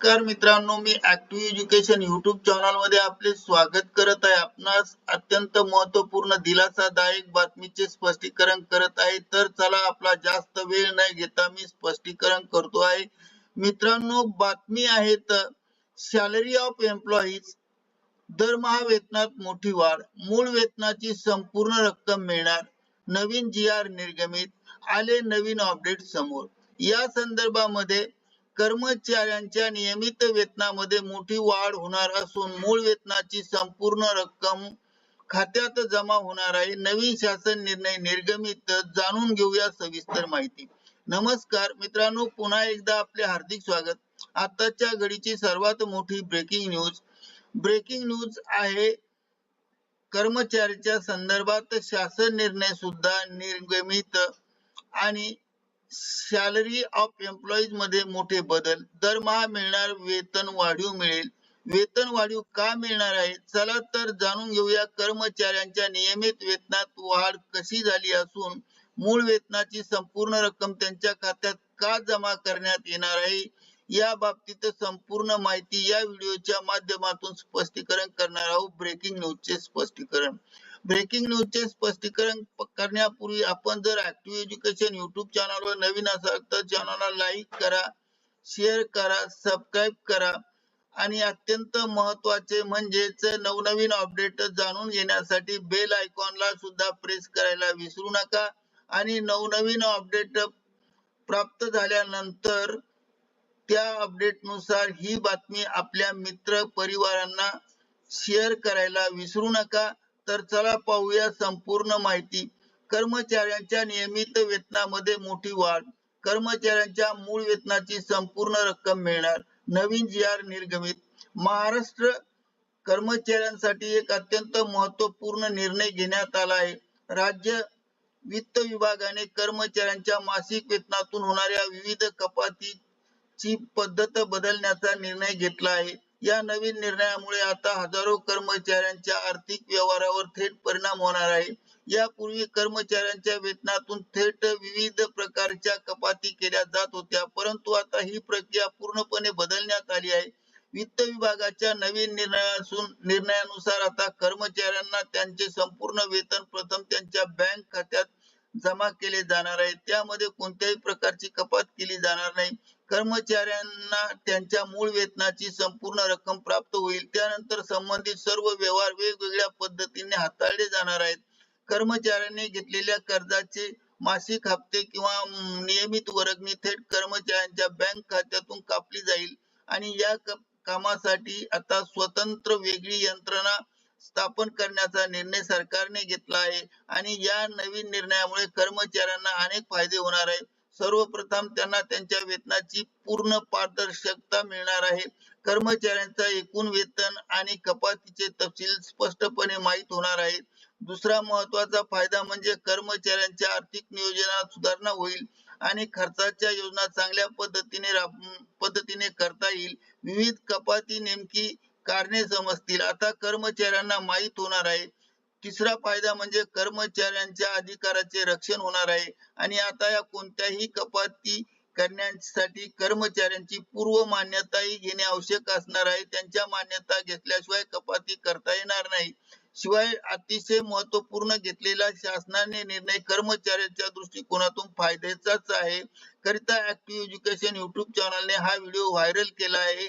नमस्कार मित्रांनो मी ऍक्टिव्ह एज्युकेशन युट्यूब चॅनलमध्ये आपले स्वागत करत आहे. आपणास अत्यंत महत्त्वपूर्ण दिलासादायक बातमीचे स्पष्टीकरण करत आहे. तर चला आपला जास्त वेळ न घेता मी स्पष्टीकरण करतो आहे. मित्रांनो बातमी आहे तर सॅलरी ऑफ एम्प्लॉईज दरमहा वेतनात मोठी वाढ मूळ वेतनाची संपूर्ण रक्कम मिळणार नवीन जी आर निर्गमित आले नवीन अपडेट समोर. या संदर्भामध्ये कर्मचाऱ्यांच्या नियमित वेतनामध्ये मोठी वाढ होणार असून मूळ वेतनाची संपूर्ण रक्कम खात्यात जमा होणार आहे. नवीन शासन निर्णय निर्गमित जाणून घेऊया सविस्तर माहिती. नमस्कार मित्रांनो पुन्हा एकदा आपले हार्दिक स्वागत. आताच्या घडीची सर्वात मोठी ब्रेकिंग न्यूज ब्रेकिंग न्यूज आहे कर्मचाऱ्याच्या संदर्भात शासन निर्णय सुद्धा निर्गमित आणि सॅलरी ऑफ एम्प्लॉईजमध्ये मोठे बदल. दरमहा मिळणार वेतन वाढीव मिळेल. वेतन वाढीव का मिळणार आहे? चला तर जाणून घेऊया कर्मचाऱ्यांच्या नियमित वेतनात वाढ कशी झाली असून मूळ वेतनाची संपूर्ण रक्कम त्यांच्या खात्यात का जमा करण्यात येणार आहे? या बाबतीत संपूर्ण माहिती या व्हिडिओच्या माध्यमातून स्पष्टीकरण करणार आहोत. ब्रेकिंग न्यूजचे स्पष्टीकरण. ब्रेकिंग न्यूजचे स्पष्टीकरण करण्यापूर्वी आपण जर ऍक्टिव्ह एज्युकेशन युट्यूब चॅनलवर नवीन असाल तर चॅनलला लाईक करा शेअर करा सबस्क्राईब करा. आणि अत्यंत महत्त्वाचे म्हणजेच नवनवीन अपडेट जाणून घेण्यासाठी बेल आयकॉनला सुद्धा प्रेस करायला विसरू नका. आणि नवनवीन अपडेट प्राप्त झाल्यानंतर त्या अपडेटनुसार ही बातमी आपल्या मित्र परिवारांना शेअर करायला विसरू नका. तर चला पाहूया संपूर्ण माहिती. कर्मचाऱ्यांच्या नियमित वेतनामध्ये मोठी वाढ. कर्मचाऱ्यांच्या मूळ वेतनाची संपूर्ण रक्कम मिळणार. नवीन जी आर निर्गमित. महाराष्ट्र कर्मचाऱ्यांसाठी एक अत्यंत महत्त्वपूर्ण निर्णय घेण्यात आला आहे. राज्य वित्त विभागाने कर्मचाऱ्यांच्या मासिक वेतनातून होणाऱ्या विविध कपातीची पद्धत बदलण्याचा निर्णय घेतला आहे. या नवीन निर्णयामुळे आता हजारो कर्मचाऱ्यांच्या आर्थिक व्यवहारावर थेट परिणाम होणार आहे. यापूर्वी कर्मचाऱ्यांच्या वेतनातून थेट विविध प्रकारच्या कपाती केल्या जात होत्या परंतु आता ही प्रक्रिया पूर्णपणे बदलण्यात आली आहे. वित्त विभागाच्या नवीन निर्णयासून निर्णयानुसार आता कर्मचाऱ्यांना त्यांचे संपूर्ण वेतन प्रथम त्यांच्या बँक खात्यात जमा केले जाणार आहे. त्यामध्ये कोणत्याही प्रकारची कपात केली जाणार नाही. कर्मचाऱ्यांना त्यांच्या मूळ वेतनाची संपूर्ण रक्कम प्राप्त होईल. त्यानंतर संबंधित सर्व व्यवहार वेगवेगळ्या पद्धतीने हाताळले जाणार आहेत. कर्मचाऱ्यांनी घेतलेल्या कर्जाचे मासिक हप्ते किंवा नियमित वर्गणी थेट कर्मचाऱ्यांच्या बँक खात्यातून कापली जाईल. आणि या कामासाठी आता स्वतंत्र वेगळी यंत्रणा स्थापन करण्याचा निर्णय सरकारने घेतला आहे. आणि या नवीन निर्णयामुळे कर्मचाऱ्यांना अनेक फायदे होणार आहेत. सर्वप्रथम त्यांना त्यांच्या वेतनाची पूर्ण पारदर्शकता मिळणार आहे. कर्मचाऱ्यांचा एकूण वेतन आणि कपातीचे तपशील स्पष्टपणे माहीत होणार आहे. दुसरा महत्त्वाचा फायदा म्हणजे कर्मचाऱ्यांच्या आर्थिक नियोजनात सुधारणा होईल आणि खर्चाच्या योजना चांगल्या पद्धतीने पद्धतीने करता येईल. विविध कपाती नेमकी कारणे समजतील. आता कर्मचाऱ्यांना माहीत होणार आहे. तिसरा फायदा म्हणजे कर्मचाऱ्यांच्या अधिकाराचे रक्षण होणार आहे. आणि आता या कोणत्याही कपाती करण्यासाठी कर्मचाऱ्यांची पूर्व मान्यताही घेणे आवश्यक असणार आहे. त्यांच्या मान्यता घेतल्याशिवाय कपाती करता येणार नाही. शिवाय अतिशय महत्त्वपूर्ण घेतलेला शासनाने निर्णय कर्मचाऱ्यांच्या दृष्टिकोनातून फायद्याचाच आहे. करिता ऍक्टिव्ह एज्युकेशन युट्यूब चॅनलने हा व्हिडिओ व्हायरल केला आहे.